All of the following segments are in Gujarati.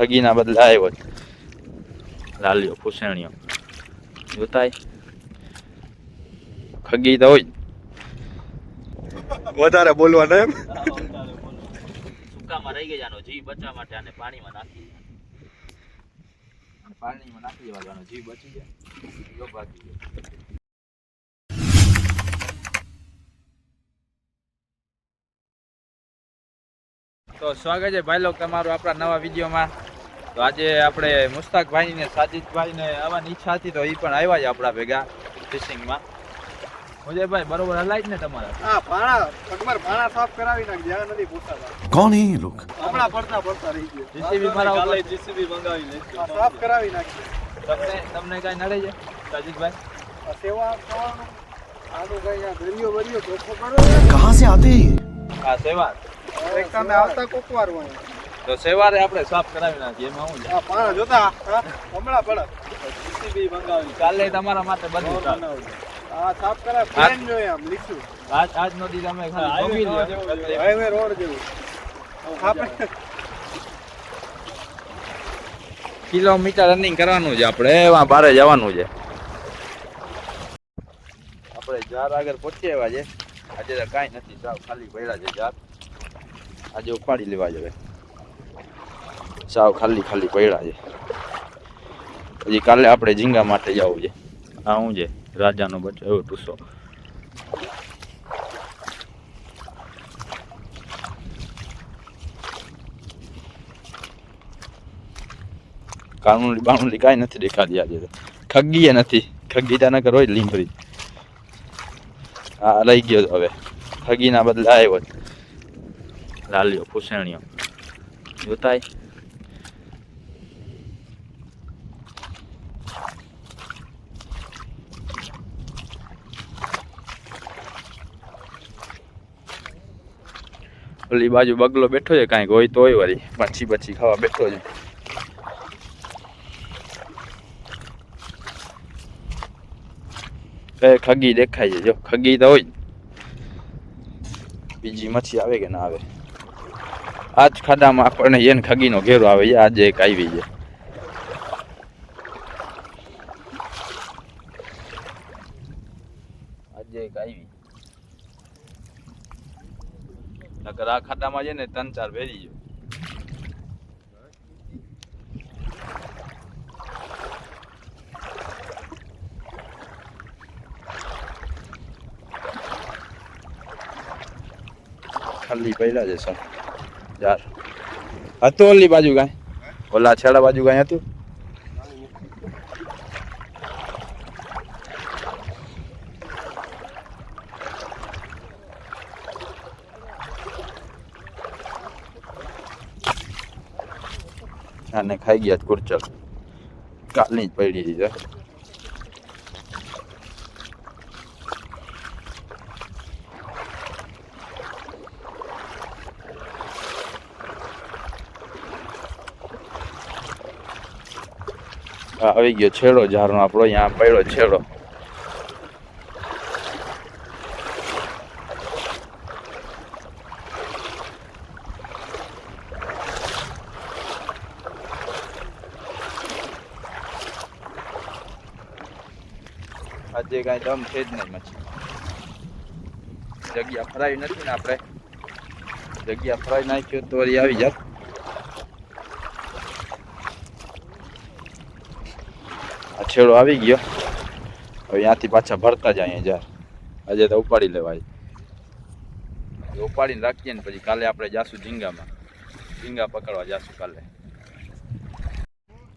ખગીના બદલે આવ્યો છે. લાલ્યો ફૂસેણીઓ જોતાય. ખગી તો હોય. વધારે બોલવાનો એમ? સુકામાં રહી ગયા જીવ બચવા માટે આને પાણીમાં નાખી પાણીમાં નાખી દેવાનો જીવ બચી જાય. જો બાકી જાય. તો સ્વાગત છે ભાઈ લોકો તમારું આપણા નવા વિડીયોમાં. તો આજે આપણે મુસ્તાકભાઈ ને સાજીદભાઈ ને આવવાની ઈચ્છા હતી તો એ પણ આવ્યા છે આપણા ભેગા ફિશિંગમાં મુજબભાઈ બરોબર હલાય ને તમારે? હા ભાણા અકબર ભાણા સાફ કરાવી નાખ જ્યાં નથી પૂછાતા કોણ એ લોક? હમણાં પડતા પડતા રહી ગયો. જીસીબી મારા કાલે જીસીબી મંગાવી લે. સાફ કરાવી નાખી તમને તમને કાઈ નડે છે સાજીદભાઈ? સેવા કરવાનું? આનું આ ગરીયો બરીયો ધોખો કરો. કહાં સે આતે હા સેવા. એક તમે આવતા કોકવાર હોય. તો સવારે આપણે સાફ કરાવી નાખીએ એમાં હું આ ભાણા જોતા હમણાં પડે. જીસીબી મંગાવી. કાલે તમારા માટે બધું હા આ સાફ કરાવ પ્લેન જોઈએ આમ લીખું આજ આજનો દી તમે ખાલી લ્યો. હાઈવે રોડ જેવું. આપણે કિલોમીટર રનિંગ કરવાનું છે આપણે એમાં બારે જવાનું છે. આપણે જાર આગળ પહોંચી આવ્યા છે. આજે તો કાંઈ નથી સાવ ખાલી પડ્યા છે જાર. આજે ઉપાડી લેવા જોઈએ સાવ ખાલી ખાલી પડ્યા છે. પછી કાલે આપણે ઝીંગા માટે જવું છે. આ શું છે? રાજાનો બચ્ચો. એવો ટુસો કાનુલી બાણુલી કાંઈ નથી દેખાતી આજે ખગીએ નથી. ખગી ત્યાં હોય લીંબરી. હા લઈ ગયો હવે. ખગીના બદલે આવ્યો લાલ્યો ફુસેણીયો જોતાય? ઓલી બાજુ બગલો બેઠો છે, કાંઈક હોય તો હોય વળી. પછી પછી ખાવા બેઠો છે. એ ખગી દેખાય છે, જો, ખગી તો હોય બીજી મચ્છી આવે કે ના આવે? આજ ખાડામાં આપણને એને ખગીનો ઘેરો આવે છે આજે એક આવી છે આજે એક આવી નકર આ ખાડામાં છે ને ત્રણ ચાર ભેરી ગયો ખાલી પહેલા છે યાર. હતું ઓલી બાજુ કાંઈ. ઓલા છેડા બાજુ કાંઈ હતું? આને ખાઈ ગયા કુરચર કાલની જ પડી હતી આવી ગયો છેડો ઝાડનો આપણો, અહીંયા પડ્યો છેડો. આજે કાંઈ દમ છે જ નહીં મચ્છી જગ્યા ફરાઈ નથી ને આપણે. જગ્યા ફરાઈ નાખ્યો તો વળી આવી જાત આ છેડો આવી ગયો. હવે ત્યાંથી પાછા ભરતા જાય અહીંયા જાર આજે તો ઉપાડી લેવાય. એ ઉપાડીને રાખીએ ને પછી કાલે આપણે જાશું ઝીંગામાં. ઝીંગા પકડવા જાશું કાલે.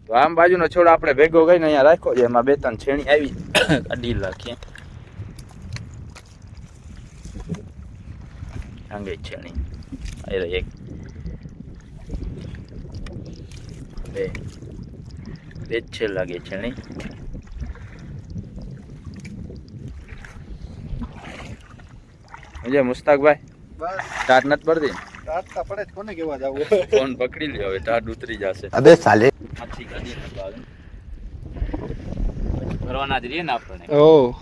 તો આમ બાજુનો છોડ આપણે ભેગો કરીને અહીંયા રાખ્યો છે એમાં બે ત્રણ છેણી આવી કાઢી નાખીએ આંગે છેણી. આવી એક. બે. બે છે લાગે છેણી. જે મુસ્તાકભાઈ? ટાટ નથી પડતી? ટાટ પડે કોને કેવા જાવ? ફોન પકડી લ્યો હવે ટાટ ઉતરી જશે. અબે સાલે ભરવાના જ રહીએ ને આપણે ઓ.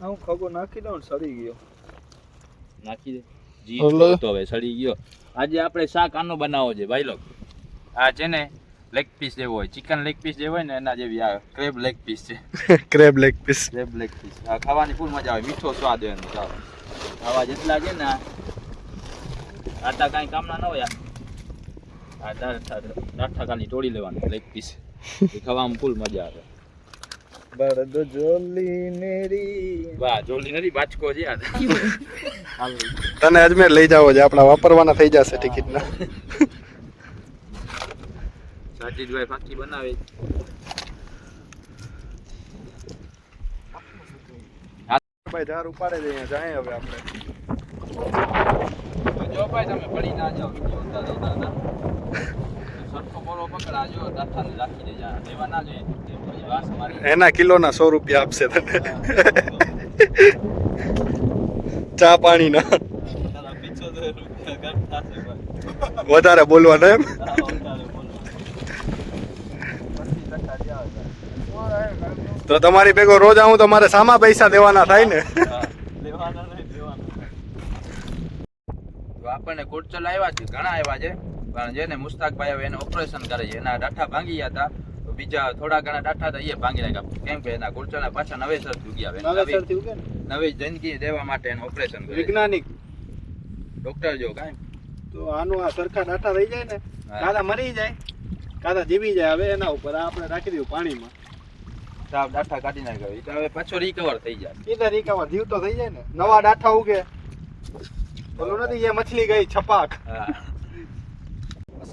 હું ખગો નાખી દઉં ને સડી ગયો. નાખી દે. જી તો હવે સડી ગયો. આજે આપણે શાક આનો બનાવો છે ભાઈ લોક આ છે ને લેગ પીસ જેવો હોય ચિકન લેગ પીસ જેવો હોય ને એના જેવી આ ક્રેબ લેગ પીસ છે. Crab leg piece crab leg piece આ ખાવાની ફૂલ મજા આવે મીઠો સ્વાદ હોય એનો સારો આવા જેટલા છે ને આટા કાંઈ કામના ન હોય આ. ડાઠા કાની ખાલી તોડી લેવાનું લેગ પીસ એ ખાવામાં ફૂલ મજા આવે. બરદ જોલી નેરી. વાહ જોલી નેરી બાચકો છે આ તને અજમેર લઈ જાવો છે આપણા વાપરવાના થઈ જશે ટિકિટ ના સાજીદભાઈ ફાકી બનાવે ભાઈ ધાર ઉપાડે છે અહીંયા જાય હવે આપણે. જો ભાઈ તમે પડી ના જાઓ વીડિયો ઉતારતા ના. સરખો બોલો પકડા જો દાંતાને રાખી દેજો લેવા ના જોઈએ પછી વાસ મારી એના કિલોના સો રૂપિયા આપશે તને. ચા થશે ભાઈ. વધારે બોલવાના એમ આ ઉતારે બોલો. પચીસ ટકા જે આવે તારે. તો તમારી ભેગો રોજ આવું તો મારે સામા પૈસા દેવાના થાય ને? હા, લેવાના નહીં, લેવાના. તો આપણને કોટચલ આવ્યા છે ઘણા આવ્યા છે પણ જેને મુસ્તાકભાઈ આવે એને ઓપરેશન કરે છે એના ડાઠા ભાંગી ગયા હતા તો બીજા થોડા ઘણા ડાઠા હતા એ ભાંગી નાખ્યા. કેમ કે એના કોટચલના પાછા નવેસર સર આવે નવી નવી જિંદગી દેવા માટે એનું ઓપરેશન કરે વૈજ્ઞાનિક. ડોક્ટર જો કાંઈ? તો આનું આ સરખા ડાઠા રહી જાય ને દાદા મરી જાય. કાદા જીવી જાય હવે એના ઉપર આ આપણે રાખી દઉં પાણીમાં. સાફ ડાઠા કાઢી નાખ્યો. એ તો હવે પાછો રિકવર થઈ જાય. કીધા રિકવર જીવતો થઈ જાય ને. નવા ડાઠા ઉગે. બોલું નથી એ મછલી ગઈ છપાક.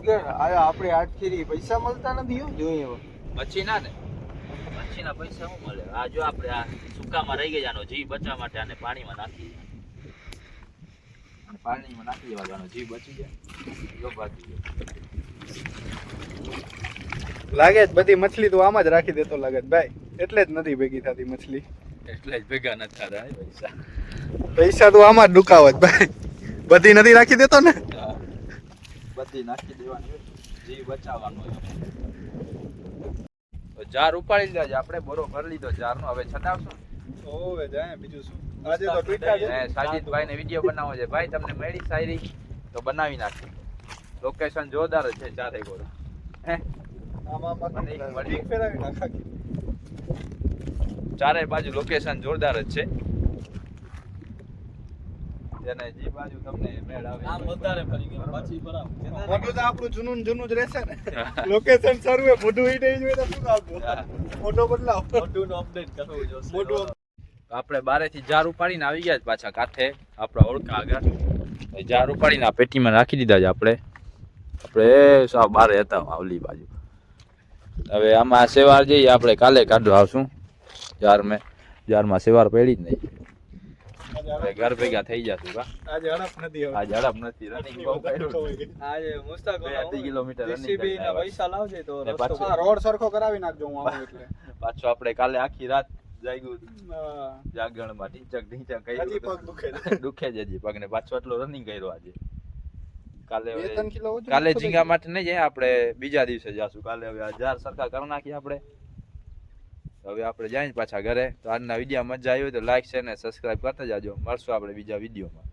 આયા આપણે આટખીરી પૈસા મળતા નથી હું. જોઈએ. મચ્છી ના ને? મચ્છીના પૈસા શું મળે? આ જો આપણે આ સુકામાં રહી ગયા આનો જીવ બચવા માટે આને પાણીમાં નાખી પાણીમાં નાખી દેવાનો જીવ બચી જાય. જો બાકી. જાય. લાગે જ બધી મછલી તો આમ જ રાખી દેતો લાગે છે. ભાઈ એટલે જ નથી ભેગી થતી મછલી. એટલે જ ભેગા નથી થતા પૈસા. પૈસા તો આમાં જ જ ભાઈ. બધી નથી રાખી દેતો ને? બધી નાખી દેવાની. જીવ બચાવવાનો જાર ઉપાડી લીધા છે આપણે બોરો ભરી લીધો જારનો. હવે છટાવશું ઓવે જાય બીજું શું? આજે તો સાજીદભાઈ ને વીડિયો બનાવવો છે. ભાઈ તમને મેળી શાયરી તો બનાવી નાખી લોકેશન જોરદાર જ છે ચારે ગોળા. હે? ચારે બાજુ લોકેશન જોરદાર જ છે. જેને જે બાજુ તમને મેળ આવે. મોટું તો આપણું જૂનું ને જૂનું જ રહેશે ને. લોકેશન સારું હોય મોટું ઈ નહીં જોઈએ તો શું આપવું મોટો બદલાવ. મોટું આપણે બારેથી જાર ઉપાડીને આવી ગયા પાછા કાંઠે આપણા ઓળખા આગળ. એ જાર ઉપાડીને આ પેટીમાં રાખી દીધા છે આપણે. આપણે સાવ બારે હતા આવલી બાજુ. હવે આમાં સેવાર જઈએ આપણે કાલે કાઢવા આવશું. જાર મેં જારમાં સેવાર પડી જ નહીં. ઘર ભેગા થઈ જશું આજે હડપ નથી હવે આ ઝડપ નથી રનિંગ બહુ કર્યું આજે મુસ્તાક બે અઢી કિલોમીટર રનિંગ પૈસા લાવજે તો પાછું રોડ સરખો કરાવી નાખજો હું આવું એટલે. પાછો આપણે કાલે આખી રાત જાગ્યું. જાગણમાં ઢીંચક ઢીંચક કર્યું પગ દુખે દુખે જ હજી પગને પાછો એટલો રનિંગ કર્યો આજે. કાલે હવે કિલો ઝીંગા માટે નહીં જાય આપણે બીજા દિવસે જાશું. કાલે હવે હજાર જાર સરખા કરી નાખીએ આપણે. હવે આપણે જાય પાછા ઘરે. તો આજના વીડિયો મજા આવી હોય તો લાઈક શેર ને સબસ્ક્રાઇબ કરતા જાજો. મળશું આપણે બીજા વિડીયોમાં.